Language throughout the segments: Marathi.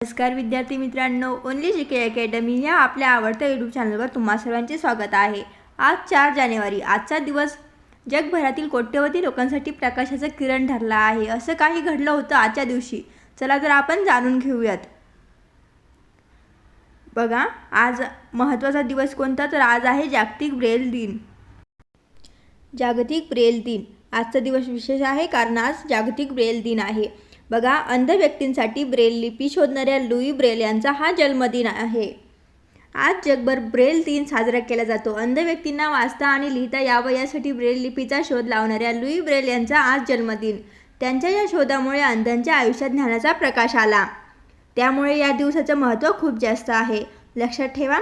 नमस्कार विद्यार्थी मित्रांनो ओनली जी के अकॅडमी या आपल्या आवडत्या यूट्यूब चॅनलवर तुम्हा सर्वांचे स्वागत आहे. आज चार जानेवारी आजचा दिवस जगभरातील कोट्यवधी लोकांसाठी प्रकाशाचं किरण ठरला आहे. असं काही घडलं होतं आजच्या दिवशी? चला तर आपण जाणून घेऊयात. बघा आज महत्त्वाचा दिवस कोणता? तर आज आहे जागतिक ब्रेल दिन. जागतिक ब्रेल दिन. आजचा दिवस विशेष आहे कारण आज जागतिक ब्रेल दिन आहे. बघा अंध व्यक्तींसाठी ब्रेल लिपी शोधणाऱ्या लुई ब्रेल यांचा हा जन्मदिन आहे. आज जगभर ब्रेल दिन साजरा केला जातो. अंध व्यक्तींना वाचता आणि लिहिता यावं यासाठी ब्रेल लिपीचा शोध लावणाऱ्या लुई ब्रेल यांचा आज जन्मदिन. त्यांच्या या शोधामुळे अंधांच्या आयुष्यात ज्ञानाचा प्रकाश आला. त्यामुळे या दिवसाचं महत्त्व खूप जास्त आहे. लक्षात ठेवा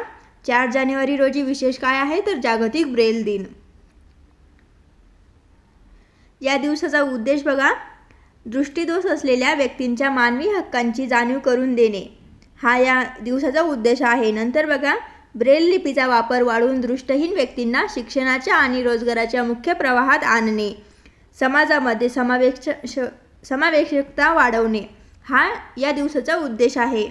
चार जानेवारी रोजी विशेष काय आहे तर जागतिक ब्रेल दिन. या दिवसाचा उद्देश बघा दृष्टीदोष असलेल्या व्यक्तींच्या मानवी हक्कांची जाणीव करून देणे. हा या दिवसाचा उद्देश आहे. नंतर बघा ब्रेल लिपीचा वापर वाढवून दृष्टहीन व्यक्तींना शिक्षणाच्या आणि रोजगाराच्या मुख्य प्रवाहात आणणे. समाजामध्ये समावेश श- समावेशकता वाढवणे. हा या दिवसाचा उद्देश आहे.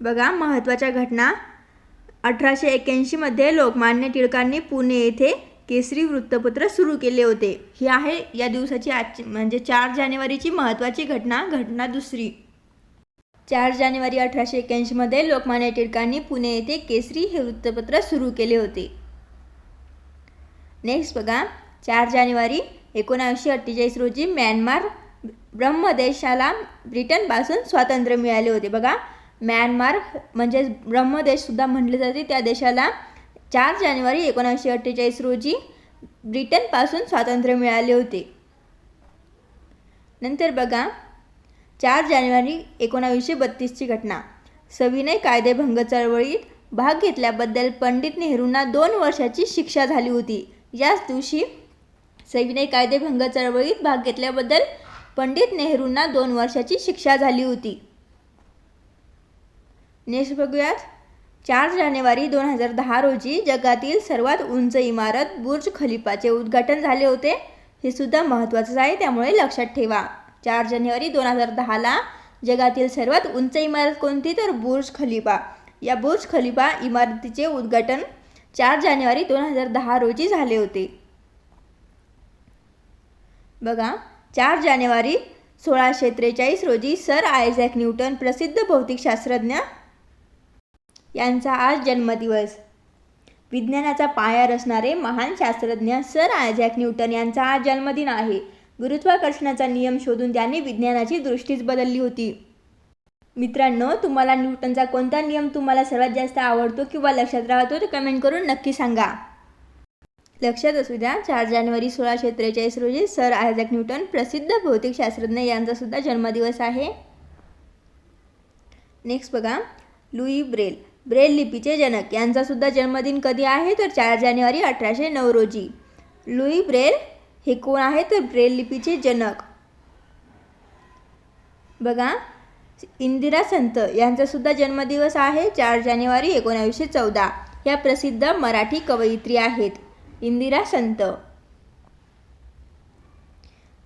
बघा महत्त्वाच्या घटना. अठराशे एक्याऐंशीमध्ये लोकमान्य टिळकांनी पुणे येथे केसरी वृत्तपत्र सुरू केले होते. ही आहे या दिवसाची आजची म्हणजे चार जानेवारीची महत्त्वाची घटना घटना दुसरी. चार जानेवारी अठराशे एक्क्याऐंशीमध्ये लोकमान्य टिळकांनी पुणे येथे केसरी हे वृत्तपत्र सुरू केले होते. नेक्स्ट बघा. चार जानेवारी एकोणावीसशे अठ्ठेचाळीस रोजी म्यानमार ब्रह्मदेशाला ब्रिटनपासून स्वातंत्र्य मिळाले होते. बघा. म्यानमार म्हणजे ब्रह्मदेशसुद्धा म्हटले जाते. त्या देशाला चार जानेवारी एकोणीसशे अठ्ठेचाळीस रोजी ब्रिटनपासून स्वातंत्र्य मिळाले होते. नंतर बघा चार जानेवारी एकोणावीसशे बत्तीसची घटना. सविनय कायदेभंग चळवळीत भाग घेतल्याबद्दल पंडित नेहरूंना दोन वर्षाची शिक्षा झाली होती. याच दिवशी सविनय कायदेभंग चळवळीत भाग घेतल्याबद्दल पंडित नेहरूंना दोन वर्षाची शिक्षा झाली होती. नेक्स्ट बघूयात. चार जानेवारी दोन हजार दहा रोजी जगातील सर्वात उंच इमारत बुर्ज खलिफाचे उद्घाटन झाले होते. हे सुद्धा महत्त्वाचंच आहे त्यामुळे लक्षात ठेवा. चार जानेवारी दोन हजार दहाला जगातील सर्वात उंच इमारत कोणती? तर बुर्ज खलिफा. या बुर्ज खलिफा इमारतीचे उद्घाटन चार जानेवारी दोन हजार दहा रोजी झाले होते. बघा चार जानेवारी सोळाशे त्रेचाळीस रोजी सर आयझॅक न्यूटन प्रसिद्ध भौतिकशास्त्रज्ञ यांचा आज जन्मदिवस. विज्ञानाचा पाया रचणारे महान शास्त्रज्ञ सर आयझॅक न्यूटन यांचा आज जन्मदिन आहे. गुरुत्वाकर्षणाचा नियम शोधून त्यांनी विज्ञानाची दृष्टीच बदलली होती. मित्रांनो तुम्हाला न्यूटनचा कोणता नियम तुम्हाला सर्वात जास्त आवडतो किंवा लक्षात राहतो ते कमेंट करून नक्की सांगा. लक्षात असू द्या चार जानेवारी सोळाशे त्रेचाळीस रोजी सर आयझॅक न्यूटन प्रसिद्ध भौतिकशास्त्रज्ञ यांचा सुद्धा जन्मदिवस आहे. नेक्स्ट बघा लुई ब्रेल. ब्रेल लिपीचे जनक. यांचा सुद्धा जन्मदिन कधी आहे? तर चार जानेवारी अठराशे नऊ रोजी. लुई ब्रेल हे कोण आहे? तर ब्रेल लिपीचे जनक. बघा. इंदिरा संत यांचा सुद्धा जन्मदिवस आहे. चार जानेवारी एकोणावीसशे चौदा. या प्रसिद्ध मराठी कवयित्री आहेत. इंदिरा संत.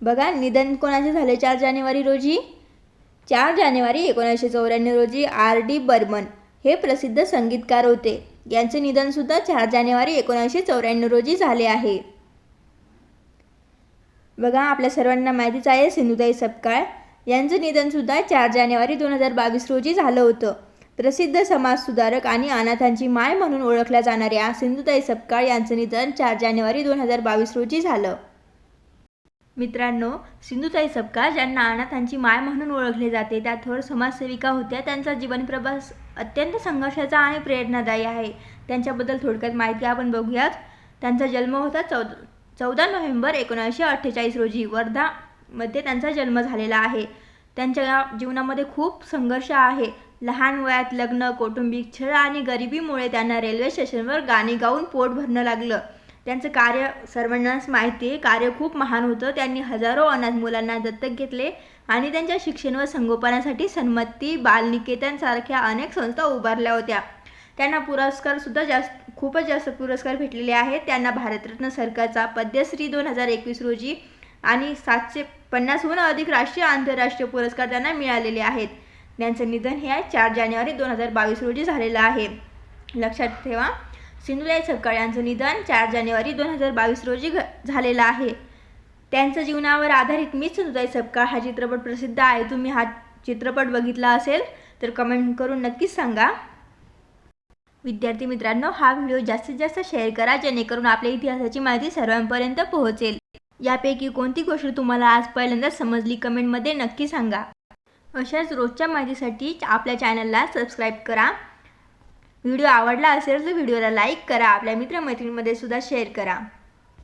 बघा निधन कोणाचे झाले चार जानेवारी रोजी? चार जानेवारी एकोणीसशे चौऱ्याण्णव रोजी आर डी बर्मन. हे प्रसिद्ध संगीतकार होते. यांचे निधनसुद्धा चार जानेवारी एकोणीसशे चौऱ्याण्णव रोजी झाले आहे. बघा आपल्या सर्वांना माहितीच आहे सिंधुताई सपकाळ यांचं निधनसुद्धा चार जानेवारी दोन हजार बावीस रोजी झालं होतं. प्रसिद्ध समाजसुधारक आणि अनाथांची माय म्हणून ओळखल्या जाणाऱ्या सिंधुताई सपकाळ यांचं निधन चार जानेवारी दोन हजार बावीस रोजी झालं. मित्रांनो सिंधुताई सपकाळ ज्यांना अनाथांची माय म्हणून ओळखले जाते त्या थोर समाजसेविका होत्या. त्यांचा जीवनप्रवास अत्यंत संघर्षाचा आणि प्रेरणादायी आहे. त्यांच्याबद्दल थोडक्यात माहिती आपण बघूयात. त्यांचा जन्म होता चौद चौदा नोव्हेंबर एकोणीसशे अठ्ठेचाळीस रोजी. वर्धामध्ये त्यांचा जन्म झालेला आहे. त्यांच्या जीवनामध्ये खूप संघर्ष आहे. लहान वयात लग्न कौटुंबिक छळ आणि गरिबीमुळे त्यांना रेल्वे स्टेशनवर गाणी गाऊन पोट भरणं लागलं. त्यांचं कार्य सर्वांनाच माहिती आहे. कार्य खूप महान होतं. त्यांनी हजारो अनाथ मुलांना दत्तक घेतले आणि त्यांच्या शिक्षण व संगोपनासाठी सन्मती बालनिकेतनसारख्या अनेक संस्था उभारल्या होत्या. त्यांना पुरस्कारसुद्धा जास्त खूपच जास्त पुरस्कार भेटलेले आहेत. त्यांना भारतरत्न सरकारचा पद्मश्री दोन हजार एकवीस रोजी आणि सातशे पन्नासहून अधिक राष्ट्रीय आंतरराष्ट्रीय पुरस्कार त्यांना मिळालेले आहेत. त्यांचं निधन हे आहे चार जानेवारी दोन हजार बावीस रोजी झालेलं आहे. लक्षात ठेवा. सिंधुलाई सपकाळ यांचं निधन चार जानेवारी दोन हजार बावीस रोजी घ झालेलं आहे. त्यांच्या जीवनावर आधारित मी सिंधुताई सपकाळ हा चित्रपट प्रसिद्ध आहे. तुम्ही हा चित्रपट बघितला असेल तर कमेंट करून नक्कीच सांगा. विद्यार्थी मित्रांनो हा व्हिडिओ जास्तीत जास्त शेअर करा जेणेकरून आपल्या इतिहासाची माहिती सर्वांपर्यंत पोहोचेल. यापैकी कोणती गोष्ट तुम्हाला आज पहिल्यांदा समजली कमेंटमध्ये नक्की सांगा. अशाच रोजच्या माहितीसाठी आपल्या चॅनलला सबस्क्राईब करा. व्हिडिओ आवडला असेल तर व्हिडिओला लाईक करा. आपल्या मित्रमैत्रिणीमध्ये सुद्धा शेअर करा.